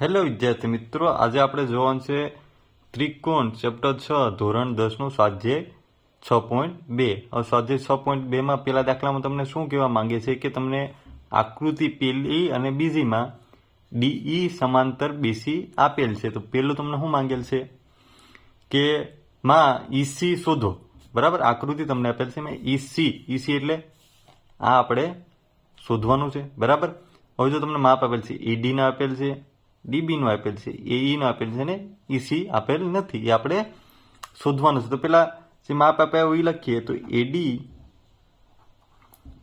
Hello વિદ્યાર્થી મિત્રો, આજે આપણે જોવાનું છે ત્રિકોણ ચેપ્ટર છ, ધોરણ દસનું સ્વાધ્યાય છ પોઈન્ટ બે. હવે સ્વાધ્યાય છ પોઈન્ટ બેમાં પહેલા દાખલામાં તમને શું કહેવા માંગે છે કે તમને આકૃતિ પેલી અને બીજીમાં ડીઈ સમાંતર બીસી આપેલ છે. તો પેલું તમને શું માંગેલ છે? કે માં ઈસી શોધો. બરાબર? આકૃતિ તમને આપેલ છે મેં ઈસી ઈસી એટલે આ આપણે શોધવાનું છે. બરાબર? હવે જો તમને માપ આપેલ છે ઈડીના આપેલ છે ડીબી નો આપેલ છે, એ ઈનું આપેલ છે ને ઈસી આપેલ નથી. એ આપણે શોધવાનું છે. તો પેલા જે માપ આપ્યા એ લખીએ. તો એડી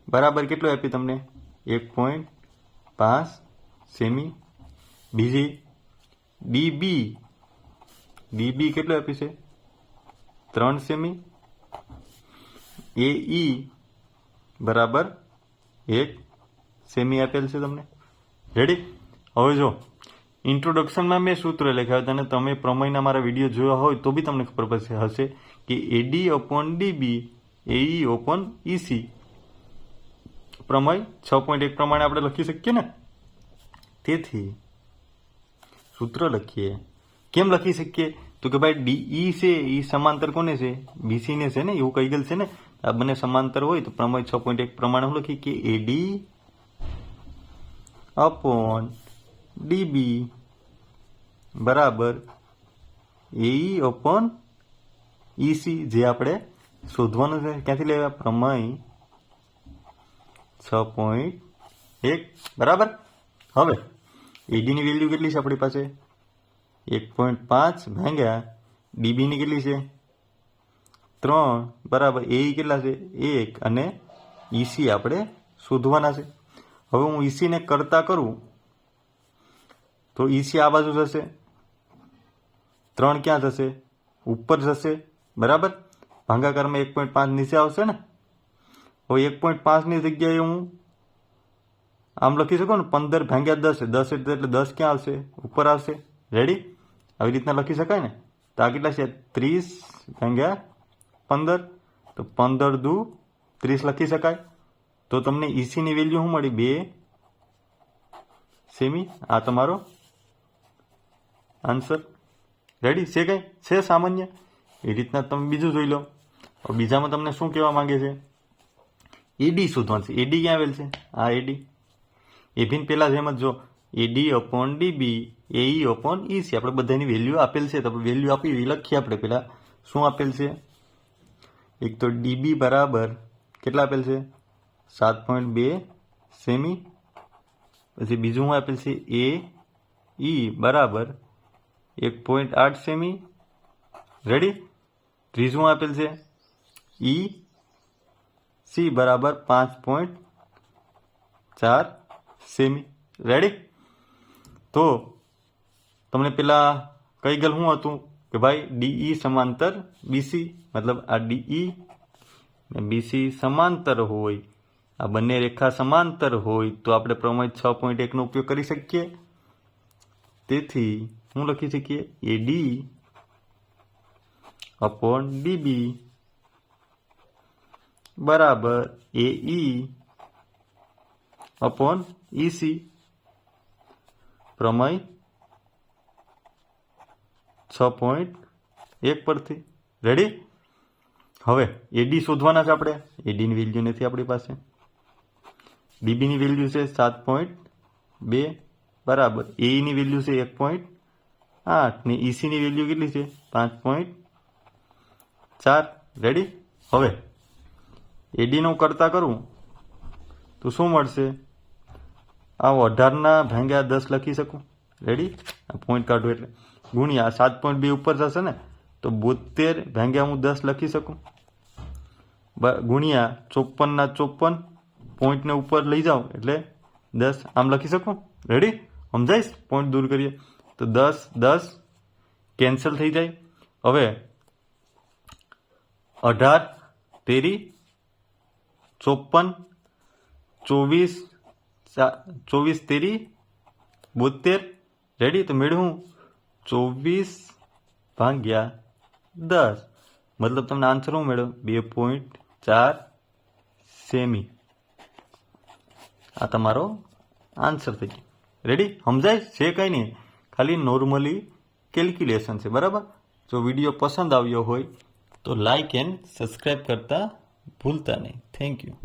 બરાબર કેટલું આપ્યું તમને? એક પોઈન્ટ પાંચ સેમી બીજી ડીબી ડીબી કેટલું આપ્યું છે? ત્રણ સેમી. એઈ બરાબર એક સેમી આપેલ છે તમને. રેડી હવે જો. ઇન્ટ્રોડક્શનમાં મેં સૂત્ર લખ્યા હતા અને તમે પ્રમેયના મારા વીડિયો જોયા હોય તો બી તમને ખબર પડશે, હશે કે AD upon DB AE upon EC પ્રમેય છ પોઈન્ટ એક પ્રમાણે આપણે લખી શકીએ ને? તેથી સૂત્ર લખીએ. કેમ લખી શકીએ? તો કે ભાઈ ડીઈ છે એ સમાંતર કોને છે? બીસીને છે ને? એવું કહી ગયેલ છે ને? આ બંને સમાંતર હોય તો પ્રમેય છ પોઈન્ટ એક પ્રમાણે હું લખીએ કે એડી અપોન ડીબી બરાબર. એઈ ઓપન ઈસી જે આપણે શોધવાનું છે, ક્યાંથી લેવા? પ્રમેય છ પોઈન્ટ એક. બરાબર? હવે એડીની વેલ્યુ કેટલી છે આપણી પાસે? એક પોઈન્ટ પાંચ ભાંગ્યા ડીબીની કેટલી છે? ત્રણ. બરાબર એ કેટલા છે? એક. અને ઈસી આપણે શોધવાના છે. હવે હું ઈસીને કરતા કરું, તો ઈસી આ બાજુ જશે. ત્રણ ક્યાં જશે? ઉપર જશે. બરાબર? ભાંગાકારમાં એક પોઈન્ટ પાંચ નીચે આવશે ને? હવે એક પોઈન્ટ પાંચની જગ્યાએ હું આમ લખી શકું ને? પંદર ભાંગ્યા દસ. દસ એટલે દસ ક્યાં આવશે? ઉપર આવશે. રેડી આવી રીતના લખી શકાય ને? તો આ કેટલા છે? ત્રીસ ભાંગ્યા પંદર. તો પંદર દુ ત્રીસ લખી શકાય. તો તમને ઈસીની વેલ્યુ શું મળી? બે. સેમી? આ તમારો આન્સર રેડી છે કંઈ? છે સામાન્ય? એ રીતના તમે બીજું જોઈ લો. બીજામાં તમને શું કહેવા માંગે છે? એડી શોધવાનું છે. એડી ક્યાં આવેલ છે? આ એડી એ ભીન પેલા જેમ જ જો. AD upon DB AE upon છે આપણે બધાની વેલ્યુ આપેલ છે. તો વેલ્યુ આપી લખીએ આપણે પહેલાં. શું આપેલ છે? એક તો ડીબી બરાબર કેટલા આપેલ છે? સાત પોઈન્ટ બે સેમી પછી બીજું શું આપેલ છે? એ ઈ બરાબર એક પોઈન્ટ આઠ સેમી રેડી ત્રીજું આપેલ છે. ઈ સી બરાબર પાંચ પોઈન્ટ ચાર સેમી રેડી તો તમને પેલા કઈ ગયેલ શું હતું? કે ભાઈ ડીઈ સમાંતર બીસી મતલબ આ ડીઈ ને બીસી સમાંતર હોય, આ બંને રેખા સમાંતર હોય, તો આપણે પ્રમેય છ પોઈન્ટ એકનો ઉપયોગ કરી શકીએ. તેથી શું લખી શકીએ એડી અપોન ડીબી બરાબર એઈ અપોન ઈસી પ્રમેય છ પોઈન્ટ એક પરથી રેડી હવે એડી શોધવાના છે આપણે. એડીની વેલ્યુ નથી આપણી પાસે. ડીબીની વેલ્યુ છે સાત પોઈન્ટ બે બરાબર. એઈની વેલ્યુ છે એક પોઈન્ટ આઠ ઈસીની વેલ્યુ કેટલી છે? પાંચ પોઈન્ટ ચાર. રેડી હવે એડીનું કરતા કરું તો શું મળશે? આ અઢારના ભાંગ્યા દસ લખી શકું. રેડી પોઈન્ટ કાઢું એટલે. ગુણ્યા સાત પોઈન્ટ બે ઉપર થશે ને, તો બોતેર ભાંગ્યા હું દસ લખી શકું. ગુણ્યા ચોપનના ચોપન પોઈન્ટને ઉપર લઈ જાઉં એટલે દસ. આમ લખી શકું? રેડી સમજાઈશ? પોઈન્ટ દૂર કરીએ. તો દસ દસ કેન્સલ થઈ જાય. હવે, અઢાર, તેરી, ચોપન, ચોવીસ ચા- ચોવીસ, તેરી બોતેર રેડી તો મેળવું. ચોવીસ ભાગ્યા દસ. મતલબ તમને આન્સર શું મેળવ્યો બે પોઈન્ટ ચાર સેમી. આ તમારો આન્સર થઈ ગયો. રેડી સમજાય? છે કંઈ નહીં. ખાલી નોર્મલી કેલ્ક્યુલેશન છે, બરાબર? જો વીડિયો પસંદ આવ્યો હોય તો લાઈક એન્ડ સબસ્ક્રાઈબ કરતા ભૂલતા નહીં. Thank you